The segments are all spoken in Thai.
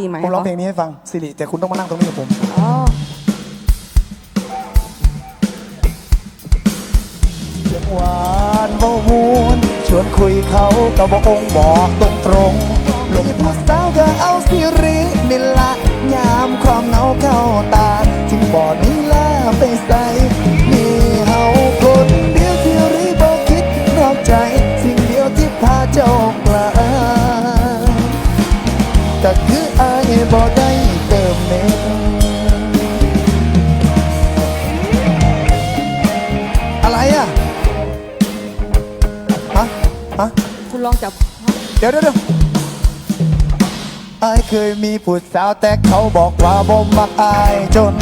ดีไหมผมร้องเพลงนี้ให้ฟังสิริแต่คุณต้องมานั่งตรงนี้กับผมอ๋อเสียงหวานเบามวนชวนคุยเขาก็บอกองค์บอกตรงตรงๆลงผู้สาวก็เอาสิรินี่ละยามความเหงาเข้าตาจึงบอกนี่ล่าไปใส่มีเฮาคนเดียวที่ริบอกคิดนอกใจ สิ่งเดียวที่พาเจ้ากลา ก็คืออายบอกได้เติมเน็ตอะไรอะฮะฮะคุณลองจับเดี๋ยวเดี๋ยวเดี๋ยวอายเคยมีผู้สาวแต่เขาบอกว่าบ่มักอายจน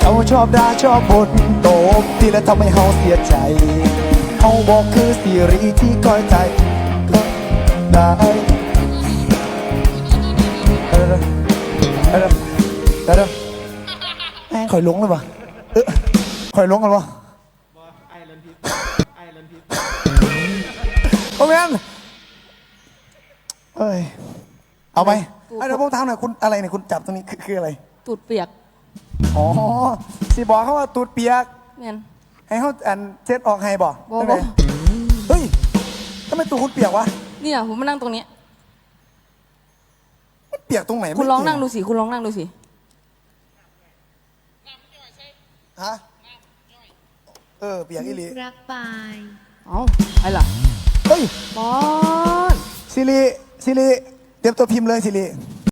เขาชอบด่าชอบบ่นโตบที่แล้วทำให้เฮาเสียใจเฮาบอกคือซีรีส์ที่คอยใจก็ได้เดี๋ ดี๋ยวเดี๋ยวเดี๋ยวแม่งคอยลงเลยปะเออคอยลงกันปะโอ้แมนเอ้ย เอาไปเอ้ยเดี๋ยวผมถามหน่อยคุณอะไรเนี่ยคุณจับตรงนี้คือคืออะไร ตูดเปียกอ๋อสิบอกเขาว่าตูดเปียกเงี้ยให้เขาอันเช็ดออกให้บ่บ่ได้ไหมบ่ เฮ้ยทำไมตูดคุณเปียกวะ เนี่ยผมมานั่งตรงนี้มัน เปียกตรงไหนคุณลองนั่งดูไม่สิ คุณลองนั่งดูสิ ฮะเออเปียกอีหลีรักปายเอ้าอะไรล่ะเฮ้ย บอล ซิริซิริเตรียมตัวพิมพ์เลยซิริ